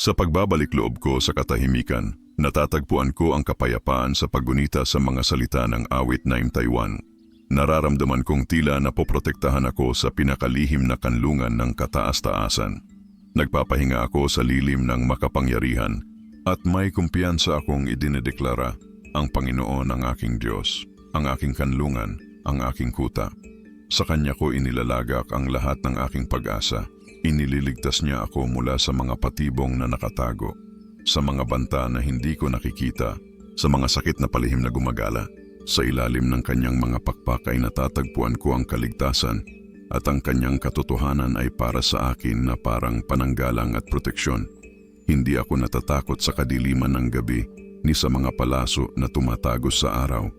Sa pagbabalik loob ko sa katahimikan, natatagpuan ko ang kapayapaan sa paggunita sa mga salita ng awit na Taiwan. Nararamdaman kong tila napoprotektahan ako sa pinakalihim na kanlungan ng kataas-taasan. Nagpapahinga ako sa lilim ng makapangyarihan at may kumpiyansa akong idinedeklara ang Panginoon ang aking Diyos, ang aking kanlungan, ang aking kuta. Sa Kanya ko inilalagak ang lahat ng aking pag-asa. Inililigtas niya ako mula sa mga patibong na nakatago, sa mga banta na hindi ko nakikita, sa mga sakit na palihim na gumagala. Sa ilalim ng kanyang mga pakpak ay natatagpuan ko ang kaligtasan at ang kanyang katotohanan ay para sa akin na parang pananggalang at proteksyon. Hindi ako natatakot sa kadiliman ng gabi ni sa mga palaso na tumatagos sa araw.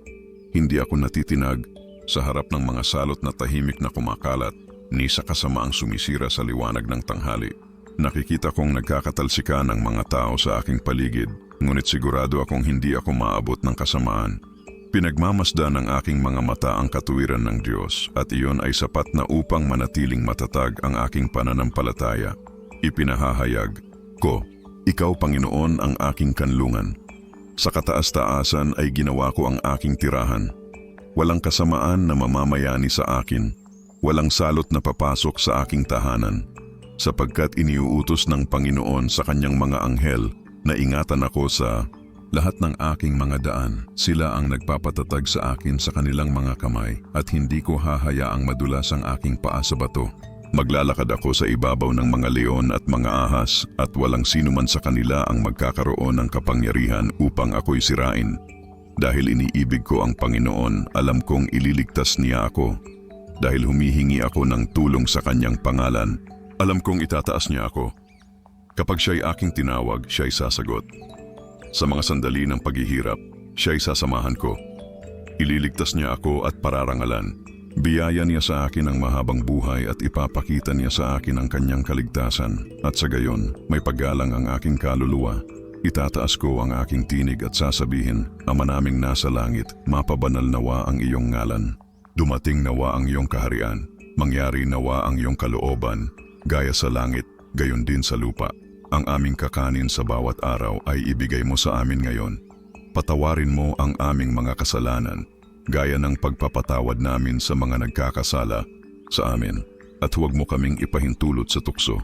Hindi ako natitinag sa harap ng mga salot na tahimik na kumakalat ni sa kasamaang sumisira sa liwanag ng tanghali. Nakikita kong nagkakatalsika ng mga tao sa aking paligid, ngunit sigurado akong hindi ako maabot ng kasamaan. Pinagmamasdan ng aking mga mata ang katuwiran ng Diyos at iyon ay sapat na upang manatiling matatag ang aking pananampalataya. Ipinahahayag ko, Ikaw Panginoon ang aking kanlungan. Sa kataas-taasan ay ginawa ko ang aking tirahan. Walang kasamaan na mamamayani sa akin. Walang salot na papasok sa aking tahanan. Sapagkat iniuutos ng Panginoon sa kanyang mga anghel na ingatan ako sa lahat ng aking mga daan, sila ang nagpapatatag sa akin sa kanilang mga kamay at hindi ko hahayaang madulas ang aking paa sa bato. Maglalakad ako sa ibabaw ng mga leon at mga ahas at walang sino man sa kanila ang magkakaroon ng kapangyarihan upang ako'y sirain. Dahil iniibig ko ang Panginoon, alam kong ililigtas niya ako. Dahil humihingi ako ng tulong sa kanyang pangalan, alam kong itataas niya ako. Kapag siya'y aking tinawag, siya'y sasagot. Sa mga sandali ng paghihirap, siya'y sasamahan ko. Ililigtas niya ako at pararangalan. Biyaya niya sa akin ang mahabang buhay at ipapakita niya sa akin ang kanyang kaligtasan. At sa gayon, may paggalang ang aking kaluluwa. Itataas ko ang aking tinig at sasabihin, Ama naming nasa langit, mapabanal nawa ang iyong ngalan. Dumating nawa ang iyong kaharian. Mangyari nawa ang iyong kalooban, gaya sa langit, gayon din sa lupa. Ang aming kakanin sa bawat araw ay ibigay mo sa amin ngayon. Patawarin mo ang aming mga kasalanan, gaya ng pagpapatawad namin sa mga nagkakasala sa amin. At huwag mo kaming ipahintulot sa tukso,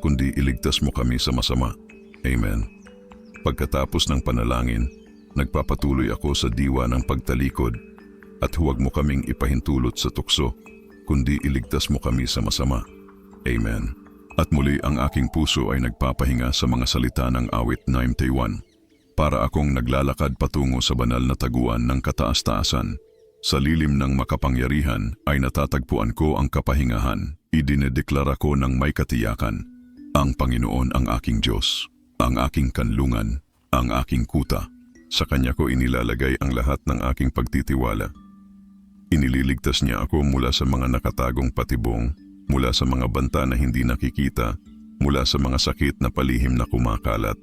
kundi iligtas mo kami sa masama. Amen. Pagkatapos ng panalangin, nagpapatuloy ako sa diwa ng pagtalikod at huwag mo kaming ipahintulot sa tukso, kundi iligtas mo kami sa masama. Amen. At muli ang aking puso ay nagpapahinga sa mga salita ng awit 91 para akong naglalakad patungo sa banal na taguan ng kataas-taasan. Sa lilim ng makapangyarihan ay natatagpuan ko ang kapahingahan. Idinedeklara ko ng may katiyakan. Ang Panginoon ang aking Diyos, ang aking kanlungan, ang aking kuta. Sa Kanya ko inilalagay ang lahat ng aking pagtitiwala. Inililigtas niya ako mula sa mga nakatagong patibong mula sa mga banta na hindi nakikita, mula sa mga sakit na palihim na kumakalat.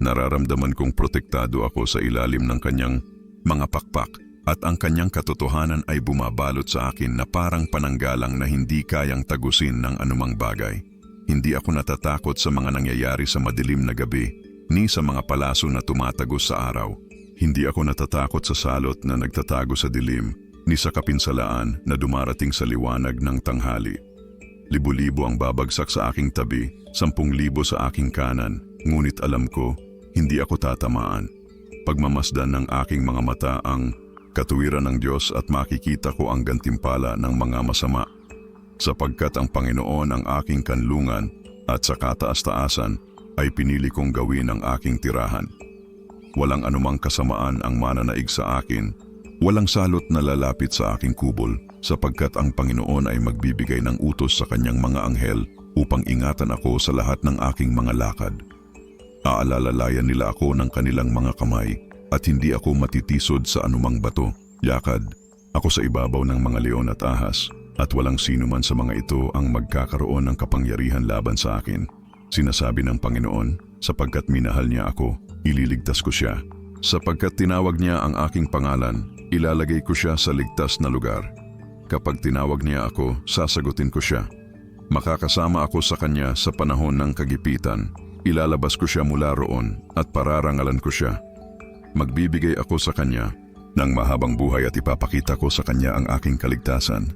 Nararamdaman kong protektado ako sa ilalim ng kanyang mga pakpak at ang kanyang katotohanan ay bumabalot sa akin na parang pananggalang na hindi kayang tagusin ng anumang bagay. Hindi ako natatakot sa mga nangyayari sa madilim na gabi, ni sa mga palaso na tumatagos sa araw. Hindi ako natatakot sa salot na nagtatago sa dilim, ni sa kapinsalaan na dumarating sa liwanag ng tanghali. Libo-libo ang babagsak sa aking tabi, sampung libo sa aking kanan, ngunit alam ko, hindi ako tatamaan. Pagmamasdan ng aking mga mata ang katuwiran ng Diyos at makikita ko ang gantimpala ng mga masama. Sapagkat ang Panginoon ang aking kanlungan at sa kataas-taasan ay pinili kong gawin ang aking tirahan. Walang anumang kasamaan ang mananaig sa akin, walang salot na lalapit sa aking kubol, sapagkat ang Panginoon ay magbibigay ng utos sa kanyang mga anghel upang ingatan ako sa lahat ng aking mga lakad. Aalalalayan nila ako ng kanilang mga kamay at hindi ako matitisod sa anumang bato. Yakad, ako sa ibabaw ng mga leon at ahas at walang sino man sa mga ito ang magkakaroon ng kapangyarihan laban sa akin. Sinasabi ng Panginoon, sapagkat minahal niya ako, ililigtas ko siya. Sapagkat tinawag niya ang aking pangalan, ilalagay ko siya sa ligtas na lugar. Kapag tinawag niya ako, sasagutin ko siya. Makakasama ako sa kanya sa panahon ng kagipitan. Ilalabas ko siya mula roon at pararangalan ko siya. Magbibigay ako sa kanya ng mahabang buhay at ipapakita ko sa kanya ang aking kaligtasan.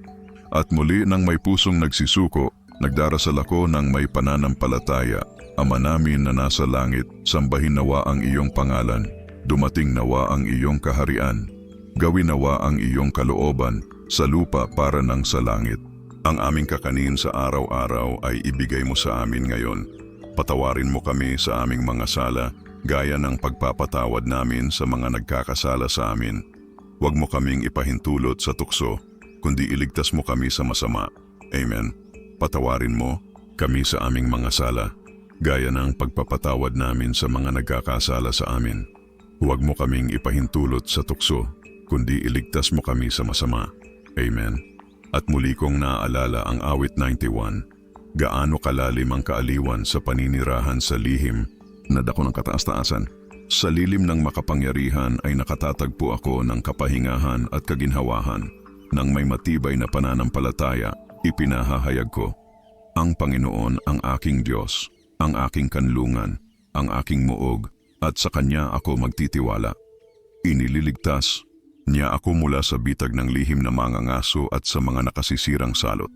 At muli nang may pusong nagsisuko, nagdarasal ako ng may pananampalataya. Ama namin na nasa langit, sambahin nawa ang iyong pangalan. Dumating nawa ang iyong kaharian. Gawin nawa ang iyong kalooban sa lupa para ng sa langit. Ang aming kakanin sa araw-araw ay ibigay mo sa amin ngayon. Patawarin mo kami sa aming mga sala, gaya ng pagpapatawad namin sa mga nagkakasala sa amin. Huwag mo kaming ipahintulot sa tukso, kundi iligtas mo kami sa masama. Amen. Patawarin mo kami sa aming mga sala, gaya ng pagpapatawad namin sa mga nagkakasala sa amin. Huwag mo kaming ipahintulot sa tukso, kundi iligtas mo kami sa masama. Amen. At muli kong naaalala ang awit 91, gaano kalalim ang kaaliwan sa paninirahan sa lihim na dako ng kataas-taasan. Sa lilim ng makapangyarihan ay nakatatagpo ako ng kapahingahan at kaginhawahan. Nang may matibay na pananampalataya, ipinahahayag ko, Ang Panginoon ang aking Diyos, ang aking kanlungan, ang aking muog, at sa Kanya ako magtitiwala. Inililigtas niya ako mula sa bitag ng lihim na mga ngaso at sa mga nakasisirang salot.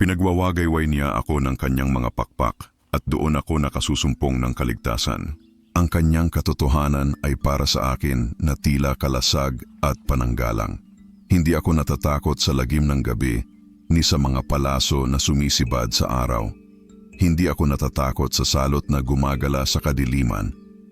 Pinagwawagayway niya ako ng kanyang mga pakpak at doon ako nakasusumpong ng kaligtasan. Ang kanyang katotohanan ay para sa akin na tila kalasag at pananggalang. Hindi ako natatakot sa lagim ng gabi ni sa mga palaso na sumisibad sa araw. Hindi ako natatakot sa salot na gumagala sa kadiliman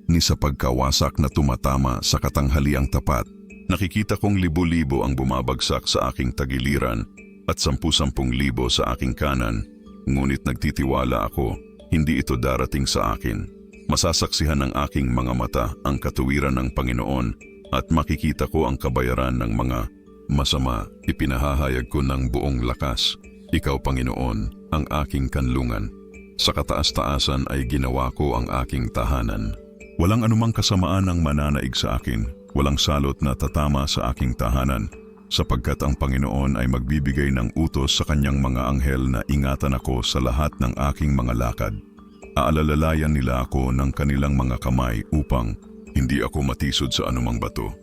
ni sa pagkawasak na tumatama sa katanghaliang tapat. Nakikita kong libo-libo ang bumabagsak sa aking tagiliran at sampu-sampung libo sa aking kanan, ngunit nagtitiwala ako, hindi ito darating sa akin. Masasaksihan ng aking mga mata ang katuwiran ng Panginoon at makikita ko ang kabayaran ng mga masama. Ipinahahayag ko ng buong lakas. Ikaw, Panginoon, ang aking kanlungan. Sa kataas-taasan ay ginawa ko ang aking tahanan. Walang anumang kasamaan ang mananaig sa akin, walang salot na tatama sa aking tahanan, sapagkat ang Panginoon ay magbibigay ng utos sa kanyang mga anghel na ingatan ako sa lahat ng aking mga lakad. Aalalalayan nila ako ng kanilang mga kamay upang hindi ako matisod sa anumang bato.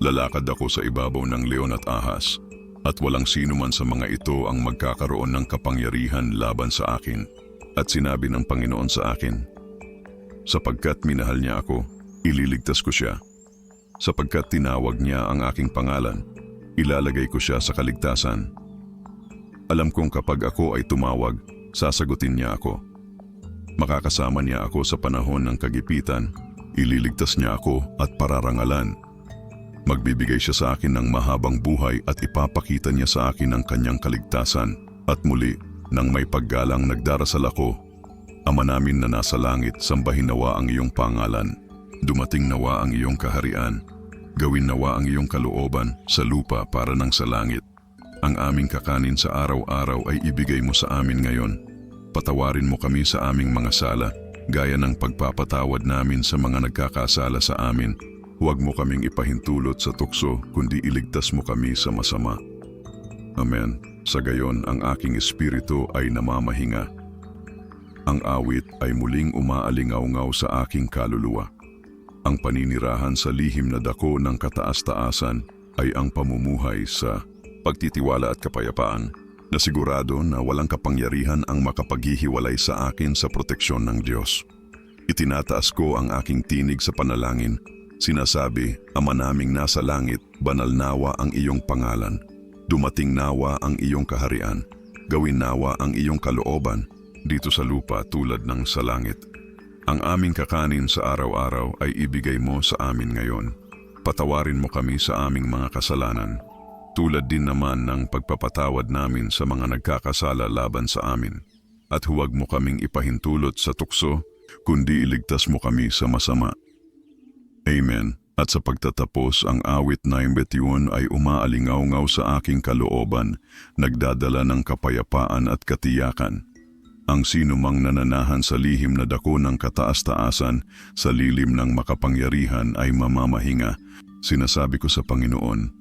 Lalakad ako sa ibabaw ng leon at ahas, at walang sino man sa mga ito ang magkakaroon ng kapangyarihan laban sa akin. At sinabi ng Panginoon sa akin, Sapagkat minahal niya ako, ililigtas ko siya. Sapagkat tinawag niya ang aking pangalan, ilalagay ko siya sa kaligtasan. Alam kong kapag ako ay tumawag, sasagutin niya ako. Makakasama niya ako sa panahon ng kagipitan, ililigtas niya ako at pararangalan. Magbibigay siya sa akin ng mahabang buhay at ipapakita niya sa akin ang kanyang kaligtasan. At muli, nang may paggalang nagdarasal ako, Ama namin na nasa langit, sambahin nawa ang iyong pangalan. Dumating nawa ang iyong kaharian. Gawin nawa ang iyong kalooban sa lupa para ng sa langit. Ang aming kakanin sa araw-araw ay ibigay mo sa amin ngayon. Patawarin mo kami sa aming mga sala, gaya ng pagpapatawad namin sa mga nagkakasala sa amin. Huwag mo kaming ipahintulot sa tukso, kundi iligtas mo kami sa masama. Amen. Sa gayon, ang aking espiritu ay namamahinga. Ang awit ay muling umaalingaw-ngaw sa aking kaluluwa. Ang paninirahan sa lihim na dako ng kataas-taasan ay ang pamumuhay sa pagtitiwala at kapayapaan na sigurado na walang kapangyarihan ang makapaghihiwalay sa akin sa proteksyon ng Diyos. Itinataas ko ang aking tinig sa panalangin. Sinasabi, Ama naming nasa langit, banal nawa ang iyong pangalan. Dumating nawa ang iyong kaharian. Gawin nawa ang iyong kalooban dito sa lupa tulad ng sa langit. Ang aming kakanin sa araw-araw ay ibigay mo sa amin ngayon. Patawarin mo kami sa aming mga kasalanan, tulad din naman ng pagpapatawad namin sa mga nagkakasala laban sa amin. At huwag mo kaming ipahintulot sa tukso, kundi iligtas mo kami sa masama. Amen. At sa pagtatapos, ang awit 91 ay umaalingaw-ngaw sa aking kalooban, nagdadala ng kapayapaan at katiyakan. Ang sino mang nananahan sa lihim na dako ng kataas-taasan sa lilim ng makapangyarihan ay mamamahinga. Sinasabi ko sa Panginoon,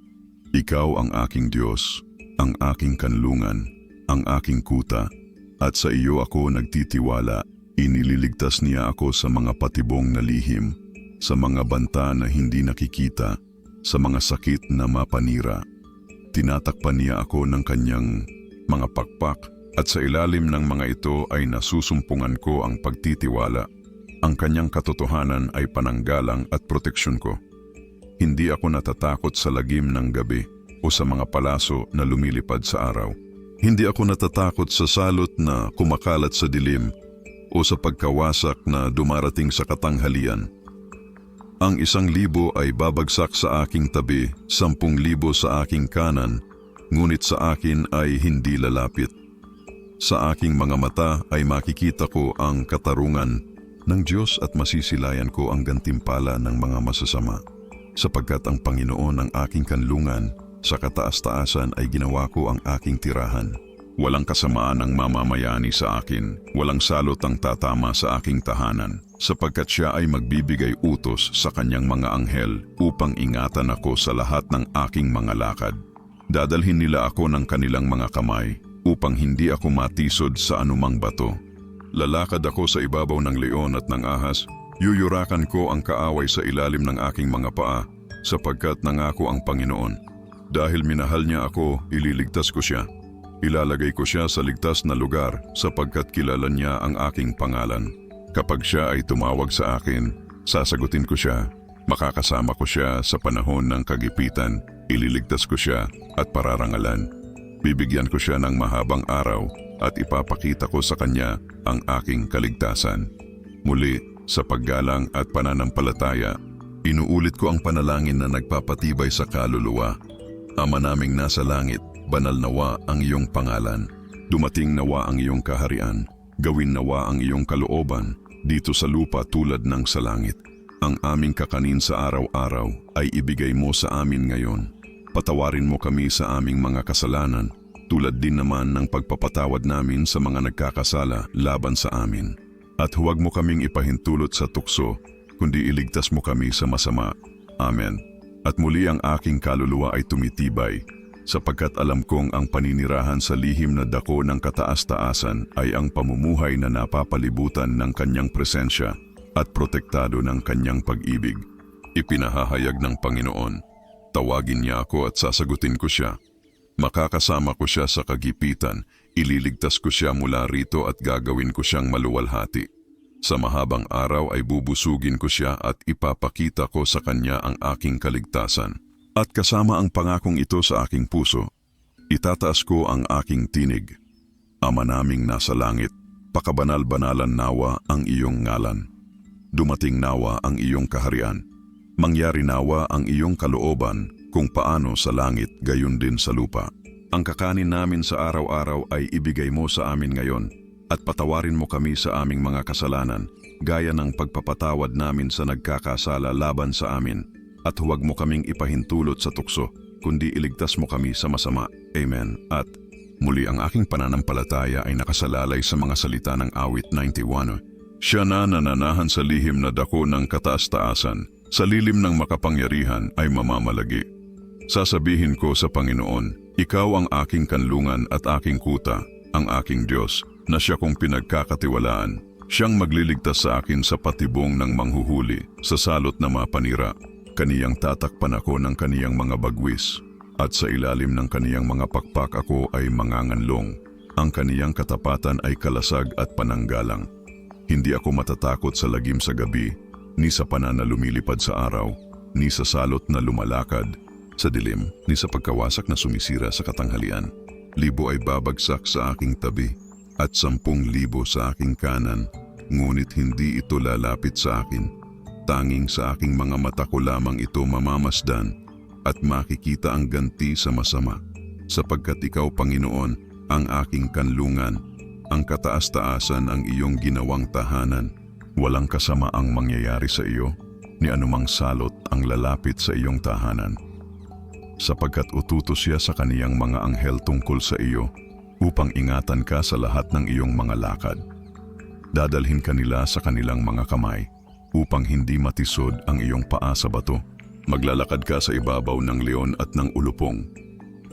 Ikaw ang aking Diyos, ang aking kanlungan, ang aking kuta, at sa iyo ako nagtitiwala. Inililigtas niya ako sa mga patibong na lihim, sa mga banta na hindi nakikita, sa mga sakit na mapanira. Tinatakpan niya ako ng kanyang mga pakpak at sa ilalim ng mga ito ay nasusumpungan ko ang pagtitiwala. Ang kanyang katotohanan ay pananggalang at proteksyon ko. Hindi ako natatakot sa lagim ng gabi o sa mga palaso na lumilipad sa araw. Hindi ako natatakot sa salot na kumakalat sa dilim o sa pagkawasak na dumarating sa katanghalian. Ang isang libo ay babagsak sa aking tabi, sampung libo sa aking kanan, ngunit sa akin ay hindi lalapit. Sa aking mga mata ay makikita ko ang katarungan ng Diyos at masisilayan ko ang gantimpala ng mga masasama. Sapagkat ang Panginoon ang aking kanlungan, sa kataas-taasan ay ginawa ko ang aking tirahan. Walang kasamaan ang mamamayani sa akin, walang salot ang tatama sa aking tahanan, sapagkat siya ay magbibigay utos sa kanyang mga anghel upang ingatan ako sa lahat ng aking mga lakad. Dadalhin nila ako ng kanilang mga kamay upang hindi ako matisod sa anumang bato. Lalakad ako sa ibabaw ng leon at ng ahas, yuyurakan ko ang kaaway sa ilalim ng aking mga paa, sapagkat nangako ang Panginoon. Dahil minahal niya ako, ililigtas ko siya. Ilalagay ko siya sa ligtas na lugar sapagkat kilala niya ang aking pangalan. Kapag siya ay tumawag sa akin, sasagutin ko siya. Makakasama ko siya sa panahon ng kagipitan, ililigtas ko siya at pararangalan. Bibigyan ko siya ng mahabang araw at ipapakita ko sa kanya ang aking kaligtasan. Muli, sa paggalang at pananampalataya, inuulit ko ang panalangin na nagpapatibay sa kaluluwa. Ama naming nasa langit, banal nawa ang iyong pangalan. Dumating nawa ang iyong kaharian. Gawin nawa ang iyong kalooban dito sa lupa tulad ng sa langit. Ang aming kakanin sa araw-araw ay ibigay mo sa amin ngayon. Patawarin mo kami sa aming mga kasalanan tulad din naman ng pagpapatawad namin sa mga nagkakasala laban sa amin. At huwag mo kaming ipahintulot sa tukso, kundi iligtas mo kami sa masama. Amen. At muli ang aking kaluluwa ay tumitibay, sapagkat alam kong ang paninirahan sa lihim na dako ng kataas-taasan ay ang pamumuhay na napapalibutan ng kanyang presensya at protektado ng kanyang pag-ibig. Ipinahahayag ng Panginoon. Tawagin niya ako at sasagutin ko siya. Makakasama ko siya sa kagipitan, ililigtas ko siya mula rito at gagawin ko siyang maluwalhati. Sa mahabang araw ay bubusugin ko siya at ipapakita ko sa kanya ang aking kaligtasan. At kasama ang pangakong ito sa aking puso, itataas ko ang aking tinig. Ama naming nasa langit, pakabanal-banalan nawa ang iyong ngalan. Dumating nawa ang iyong kaharian. Mangyari nawa ang iyong kalooban kung paano sa langit gayon din sa lupa. Ang kakanin namin sa araw-araw ay ibigay mo sa amin ngayon at patawarin mo kami sa aming mga kasalanan gaya ng pagpapatawad namin sa nagkakasala laban sa amin at huwag mo kaming ipahintulot sa tukso kundi iligtas mo kami sa masama. Amen. At muli ang aking pananampalataya ay nakasalalay sa mga salita ng awit 91. Siya na nananahan sa lihim na dako ng kataas-taasan, sa lilim ng makapangyarihan ay mamamalagi. Sasabihin ko sa Panginoon, Ikaw ang aking kanlungan at aking kuta, ang aking Diyos, na siya kong pinagkakatiwalaan. Siyang magliligtas sa akin sa patibong ng manghuhuli, sa salot na mapanira. Kaniyang tatakpan ako ng kaniyang mga bagwis, at sa ilalim ng kaniyang mga pakpak ako ay manganganlong. Ang kaniyang katapatan ay kalasag at pananggalang. Hindi ako matatakot sa lagim sa gabi, ni sa pana na lumilipad sa araw, ni sa salot na lumalakad, sa dilim, ni sa pagkawasak na sumisira sa katanghalian. Libo ay babagsak sa aking tabi at sampung libo sa aking kanan, ngunit hindi ito lalapit sa akin. Tanging sa aking mga mata ko lamang ito mamamasdan at makikita ang ganti sa masama. Sapagkat ikaw, Panginoon, ang aking kanlungan, ang kataas-taasan ang iyong ginawang tahanan. Walang kasama ang mangyayari sa iyo, ni anumang salot ang lalapit sa iyong tahanan sapagkat ututos siya sa kaniyang mga anghel tungkol sa iyo upang ingatan ka sa lahat ng iyong mga lakad. Dadalhin kanila sa kanilang mga kamay upang hindi matisod ang iyong paa sa bato. Maglalakad ka sa ibabaw ng leon at ng ulupong.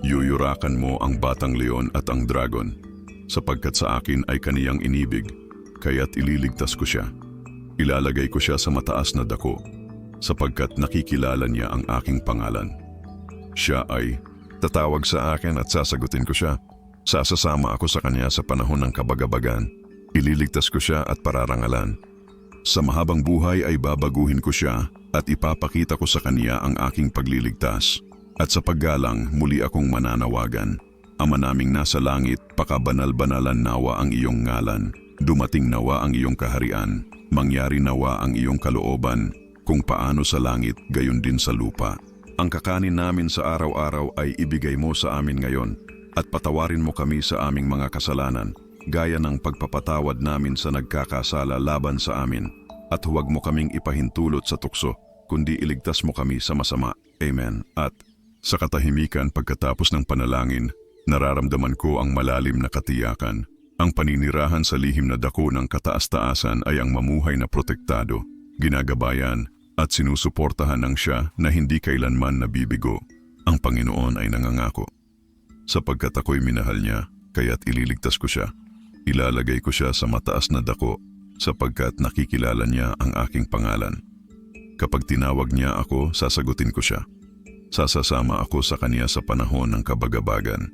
Yuyurakan mo ang batang leon at ang dragon, sapagkat sa akin ay kaniyang inibig, kaya't ililigtas ko siya. Ilalagay ko siya sa mataas na dako, sapagkat nakikilala niya ang aking pangalan. Siya ay tatawag sa akin at sasagutin ko siya. Sasasama ako sa kanya sa panahon ng kabagabagan. Ililigtas ko siya at pararangalan. Sa mahabang buhay ay babaguhin ko siya at ipapakita ko sa kanya ang aking pagliligtas. At sa paggalang muli akong mananawagan. Ama naming nasa langit, pakabanal-banalan nawa ang iyong ngalan. Dumating nawa ang iyong kaharian. Mangyari nawa ang iyong kalooban. Kung paano sa langit, gayon din sa lupa. Ang kakanin namin sa araw-araw ay ibigay mo sa amin ngayon at patawarin mo kami sa aming mga kasalanan gaya ng pagpapatawad namin sa nagkakasala laban sa amin at huwag mo kaming ipahintulot sa tukso kundi iligtas mo kami sa masama. Amen. At sa katahimikan pagkatapos ng panalangin, nararamdaman ko ang malalim na katiyakan. Ang paninirahan sa lihim na dako ng kataas-taasan ay ang mamuhay na protektado, ginagabayan at sinusuportahan ng siya na hindi kailanman nabibigo. Ang Panginoon ay nangangako. Sapagkat ako'y minahal niya, kaya't ililigtas ko siya. Ilalagay ko siya sa mataas na dako, sapagkat nakikilala niya ang aking pangalan. Kapag tinawag niya ako, sasagutin ko siya. Sasasama ako sa kanya sa panahon ng kabagabagan.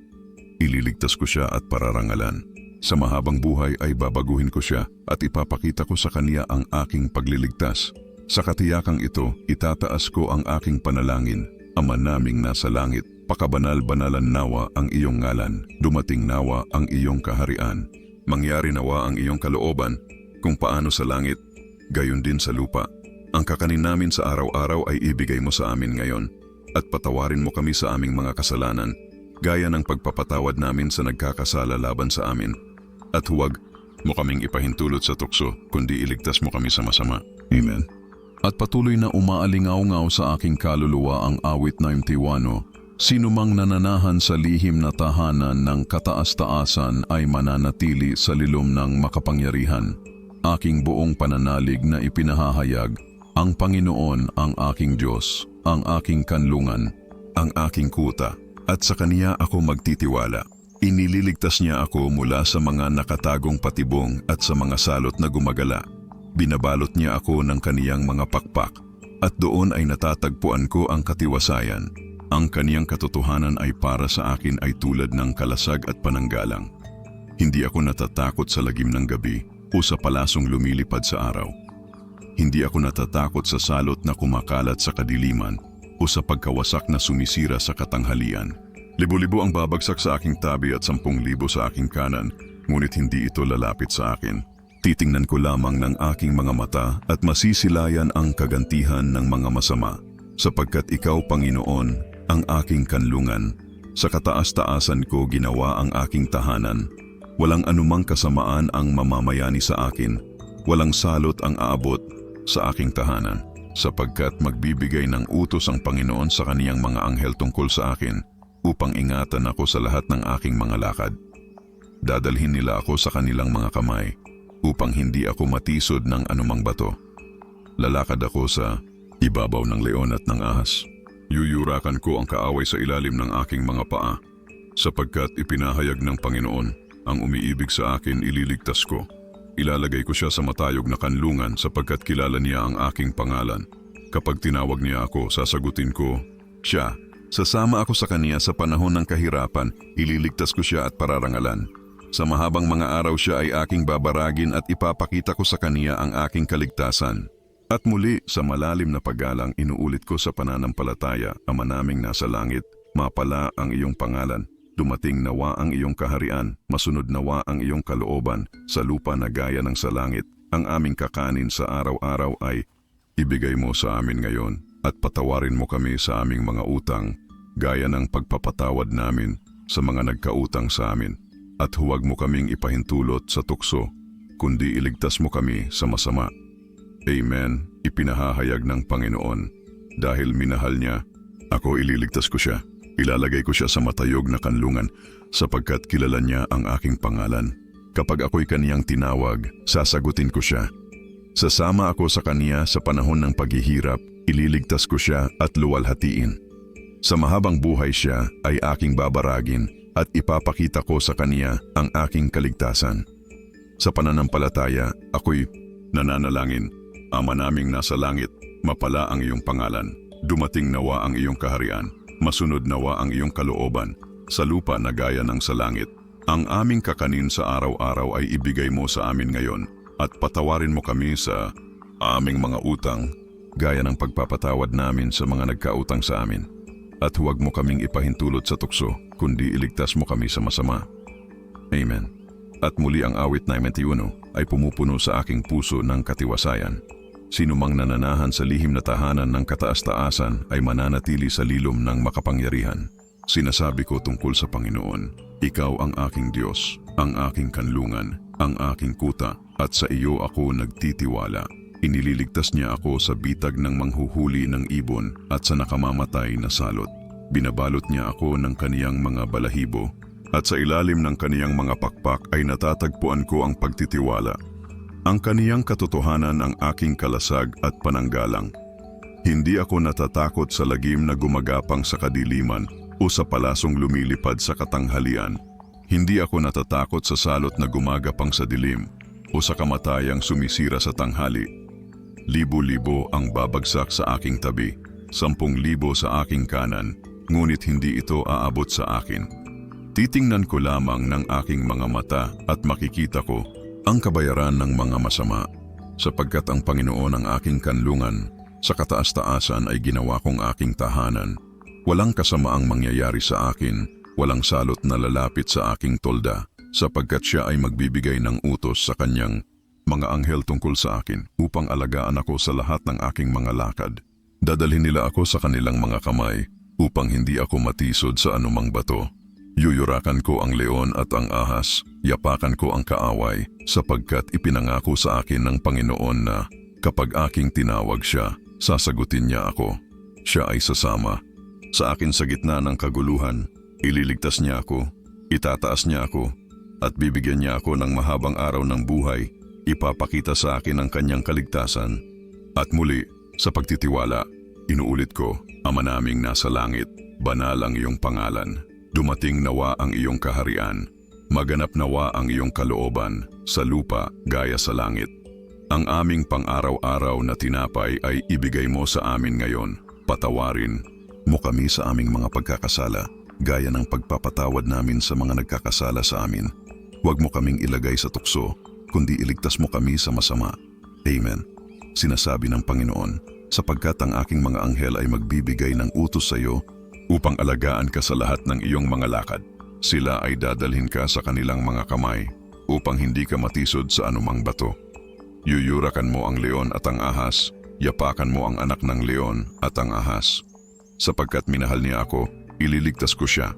Ililigtas ko siya at pararangalan. Sa mahabang buhay ay babaguhin ko siya at ipapakita ko sa kanya ang aking pagliligtas. Sa katiyakang ito, itataas ko ang aking panalangin. Ama naming nasa langit, pakabanal-banalan nawa ang iyong ngalan. Dumating nawa ang iyong kaharian. Mangyari nawa ang iyong kalooban, kung paano sa langit, gayon din sa lupa. Ang kakanin namin sa araw-araw ay ibigay mo sa amin ngayon at patawarin mo kami sa aming mga kasalanan gaya ng pagpapatawad namin sa nagkakasala laban sa amin. At huwag mo kaming ipahintulot sa tukso kundi iligtas mo kami sa masama. Amen. At patuloy na umaalingaw-ngaw sa aking kaluluwa ang awit 91 Sino mang nananahan sa lihim na tahanan ng kataas-taasan ay mananatili sa lilom ng makapangyarihan. Aking buong pananalig na ipinahahayag, ang Panginoon ang aking Diyos, ang aking kanlungan, ang aking kuta, at sa Kaniya ako magtitiwala. Inililigtas niya ako mula sa mga nakatagong patibong at sa mga salot na gumagala. Binabalot niya ako ng kaniyang mga pakpak, at doon ay natatagpuan ko ang katiwasayan. Ang kaniyang katotohanan ay para sa akin ay tulad ng kalasag at pananggalang. Hindi ako natatakot sa lagim ng gabi o sa palasong lumilipad sa araw. Hindi ako natatakot sa salot na kumakalat sa kadiliman o sa pagkawasak na sumisira sa katanghalian. Libo-libo ang babagsak sa aking tabi at sampung libo sa aking kanan, ngunit hindi ito lalapit sa akin. Titingnan ko lamang ng aking mga mata at masisilayan ang kagantihan ng mga masama, sapagkat ikaw, Panginoon, ang aking kanlungan. Sa kataas-taasan ko ginawa ang aking tahanan. Walang anumang kasamaan ang mamamayani sa akin. Walang salot ang aabot sa aking tahanan. Sapagkat magbibigay ng utos ang Panginoon sa kaniyang mga anghel tungkol sa akin upang ingatan ako sa lahat ng aking mga lakad. Dadalhin nila ako sa kanilang mga kamay upang hindi ako matisod ng anumang bato. Lalakad ako sa ibabaw ng leon at ng ahas. Yuyurakan ko ang kaaway sa ilalim ng aking mga paa, sapagkat ipinahayag ng Panginoon ang umiibig sa akin ililigtas ko. Ilalagay ko siya sa matayog na kanlungan sapagkat kilala niya ang aking pangalan. Kapag tinawag niya ako, sasagutin ko, siya. Sasama ako sa kaniya sa panahon ng kahirapan, ililigtas ko siya at pararangalan. Sa mahabang mga araw siya ay aking babaragin at ipapakita ko sa kaniya ang aking kaligtasan. At muli sa malalim na paggalang inuulit ko sa pananampalataya, Ama naming nasa langit, mapala ang iyong pangalan. Dumating nawa ang iyong kaharian, masunod nawa ang iyong kalooban, sa lupa na gaya ng sa langit. Ang aming kakanin sa araw-araw ay ibigay mo sa amin ngayon at patawarin mo kami sa aming mga utang, gaya ng pagpapatawad namin sa mga nagkautang sa amin. At huwag mo kaming ipahintulot sa tukso, kundi iligtas mo kami sa masama. Amen, ipinahahayag ng Panginoon. Dahil minahal niya, ako ililigtas ko siya. Ilalagay ko siya sa matayog na kanlungan sapagkat kilala niya ang aking pangalan. Kapag ako'y kaniyang tinawag, sasagutin ko siya. Sasama ako sa kaniya sa panahon ng paghihirap, ililigtas ko siya at luwalhatiin. Sa mahabang buhay siya ay aking babaragin at ipapakita ko sa kaniya ang aking kaligtasan. Sa pananampalataya, ako'y nananalangin. Ama naming nasa langit, mapala ang iyong pangalan. Dumating nawa ang iyong kaharian. Masunod nawa ang iyong kalooban. Sa lupa na gaya ng sa langit. Ang aming kakanin sa araw-araw ay ibigay mo sa amin ngayon at patawarin mo kami sa aming mga utang gaya ng pagpapatawad namin sa mga nagkautang sa amin. At huwag mo kaming ipahintulot sa tukso, kundi iligtas mo kami sa masama. Amen. At muli ang awit 91 ay pumupuno sa aking puso ng katiwasayan. Sino mang nananahan sa lihim na tahanan ng kataas-taasan ay mananatili sa lilom ng makapangyarihan. Sinasabi ko tungkol sa Panginoon, Ikaw ang aking Diyos, ang aking kanlungan, ang aking kuta, at sa iyo ako nagtitiwala. Inililigtas niya ako sa bitag ng manghuhuli ng ibon at sa nakamamatay na salot. Binabalot niya ako ng kaniyang mga balahibo at sa ilalim ng kaniyang mga pakpak ay natatagpuan ko ang pagtitiwala. Ang kaniyang katotohanan ang aking kalasag at pananggalang. Hindi ako natatakot sa lagim na gumagapang sa kadiliman o sa palasong lumilipad sa katanghalian. Hindi ako natatakot sa salot na gumagapang sa dilim o sa kamatayang sumisira sa tanghali. Libo-libo ang babagsak sa aking tabi, sampung libo sa aking kanan, ngunit hindi ito aabot sa akin. Titingnan ko lamang ng aking mga mata at makikita ko ang kabayaran ng mga masama, sapagkat ang Panginoon ang aking kanlungan, sa kataas-taasan ay ginawa kong aking tahanan. Walang kasamaang mangyayari sa akin, walang salot na lalapit sa aking tolda, sapagkat siya ay magbibigay ng utos sa kanyang mga anghel tungkol sa akin upang alagaan ako sa lahat ng aking mga lakad. Dadalhin nila ako sa kanilang mga kamay upang hindi ako matisod sa anumang bato. Yuyurakan ko ang leon at ang ahas, yapakan ko ang kaaway, sapagkat ipinangako sa akin ng Panginoon na kapag aking tinawag siya, sasagutin niya ako. Siya ay sasama. Sa akin sa gitna ng kaguluhan, ililigtas niya ako, itataas niya ako, at bibigyan niya ako ng mahabang araw ng buhay ipapakita sa akin ang kanyang kaligtasan. At muli, sa pagtitiwala, inuulit ko, Ama naming nasa langit, banal ang iyong pangalan. Dumating nawa ang iyong kaharian. Maganap nawa ang iyong kalooban, sa lupa gaya sa langit. Ang aming pang-araw-araw na tinapay ay ibigay mo sa amin ngayon. Patawarin mo kami sa aming mga pagkakasala, gaya ng pagpapatawad namin sa mga nagkakasala sa amin. Huwag mo kaming ilagay sa tukso kundi iligtas mo kami sa masama. Amen. Sinasabi ng Panginoon, sapagkat ang aking mga anghel ay magbibigay ng utos sa iyo upang alagaan ka sa lahat ng iyong mga lakad. Sila ay dadalhin ka sa kanilang mga kamay upang hindi ka matisod sa anumang bato. Yuyurakan mo ang leon at ang ahas, yapakan mo ang anak ng leon at ang ahas. Sapagkat minahal niya ako, ililigtas ko siya.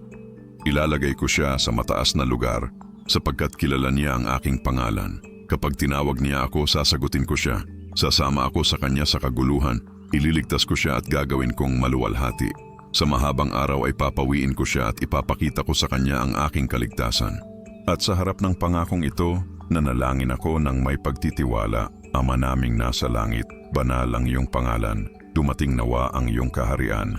Ilalagay ko siya sa mataas na lugar sapagkat kilala niya ang aking pangalan. Kapag tinawag niya ako, sasagutin ko siya. Sasama ako sa kanya sa kaguluhan, ililigtas ko siya at gagawin kong maluwalhati. Sa mahabang araw ay papawiin ko siya at ipapakita ko sa kanya ang aking kaligtasan. At sa harap ng pangakong ito, nanalangin ako ng may pagtitiwala, Ama naming nasa langit, banal ang iyong pangalan, dumating nawa ang iyong kaharian.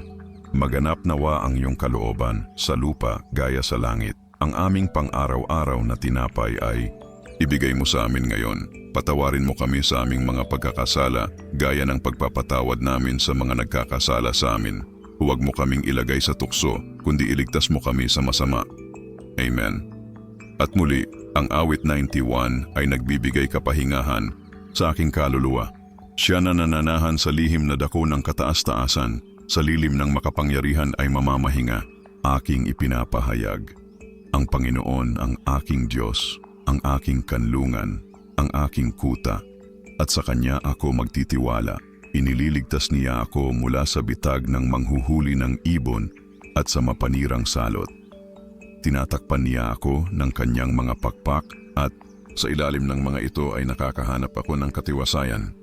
Maganap nawa ang iyong kalooban, sa lupa gaya sa langit. Ang aming pang-araw-araw na tinapay ay ibigay mo sa amin ngayon. Patawarin mo kami sa aming mga pagkakasala gaya ng pagpapatawad namin sa mga nagkakasala sa amin. Huwag mo kaming ilagay sa tukso, kundi iligtas mo kami sa masama. Amen. At muli, ang awit 91 ay nagbibigay kapahingahan sa aking kaluluwa. Siya na nananahan sa lihim na dako ng kataas-taasan, sa lilim ng makapangyarihan ay mamamahinga, aking ipinapahayag. Ang Panginoon ang aking Diyos, ang aking kanlungan, ang aking kuta, at sa Kanya ako magtitiwala. Inililigtas niya ako mula sa bitag ng manghuhuli ng ibon at sa mapanirang salot. Tinatakpan niya ako ng kanyang mga pakpak at sa ilalim ng mga ito ay nakakahanap ako ng katiwasayan.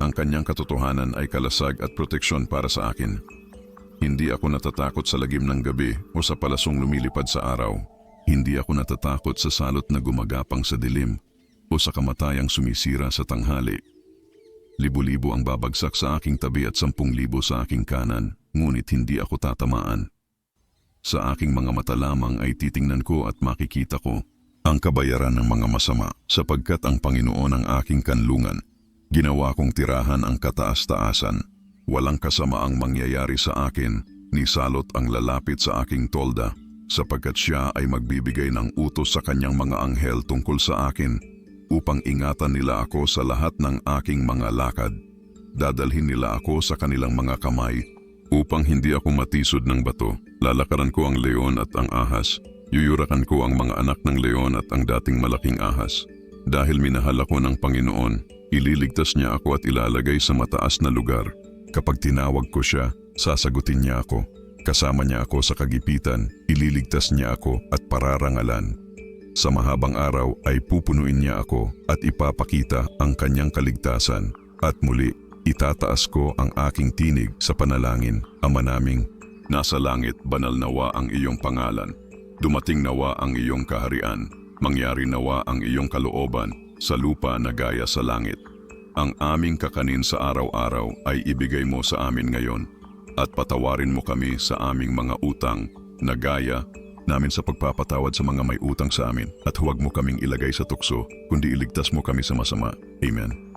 Ang kanyang katotohanan ay kalasag at proteksyon para sa akin. Hindi ako natatakot sa lagim ng gabi o sa palasong lumilipad sa araw. Hindi ako natatakot sa salot na gumagapang sa dilim o sa kamatayang sumisira sa tanghali. Libo-libo ang babagsak sa aking tabi at sampung libo sa aking kanan, ngunit hindi ako tatamaan. Sa aking mga mata lamang ay titingnan ko at makikita ko ang kabayaran ng mga masama sapagkat ang Panginoon ang aking kanlungan. Ginawa kong tirahan ang kataas-taasan. Walang kasamaang mangyayari sa akin, ni salot ang lalapit sa aking tolda, sapagkat siya ay magbibigay ng utos sa kanyang mga anghel tungkol sa akin, upang ingatan nila ako sa lahat ng aking mga lakad. Dadalhin nila ako sa kanilang mga kamay, upang hindi ako matisod ng bato. Lalakaran ko ang leon at ang ahas, yuyurakan ko ang mga anak ng leon at ang dating malaking ahas. Dahil minahal ako ng Panginoon, ililigtas niya ako at ilalagay sa mataas na lugar. Kapag tinawag ko siya, sasagutin niya ako. Kasama niya ako sa kagipitan, ililigtas niya ako at pararangalan. Sa mahabang araw ay pupunuin niya ako at ipapakita ang kanyang kaligtasan. At muli, itataas ko ang aking tinig sa panalangin. Ama naming, nasa langit banal nawa ang iyong pangalan. Dumating nawa ang iyong kaharian. Mangyari nawa ang iyong kalooban sa lupa na gaya sa langit. Ang aming kakanin sa araw-araw ay ibigay mo sa amin ngayon at patawarin mo kami sa aming mga utang na gaya namin sa pagpapatawad sa mga may utang sa amin at huwag mo kaming ilagay sa tukso kundi iligtas mo kami sa masama. Amen.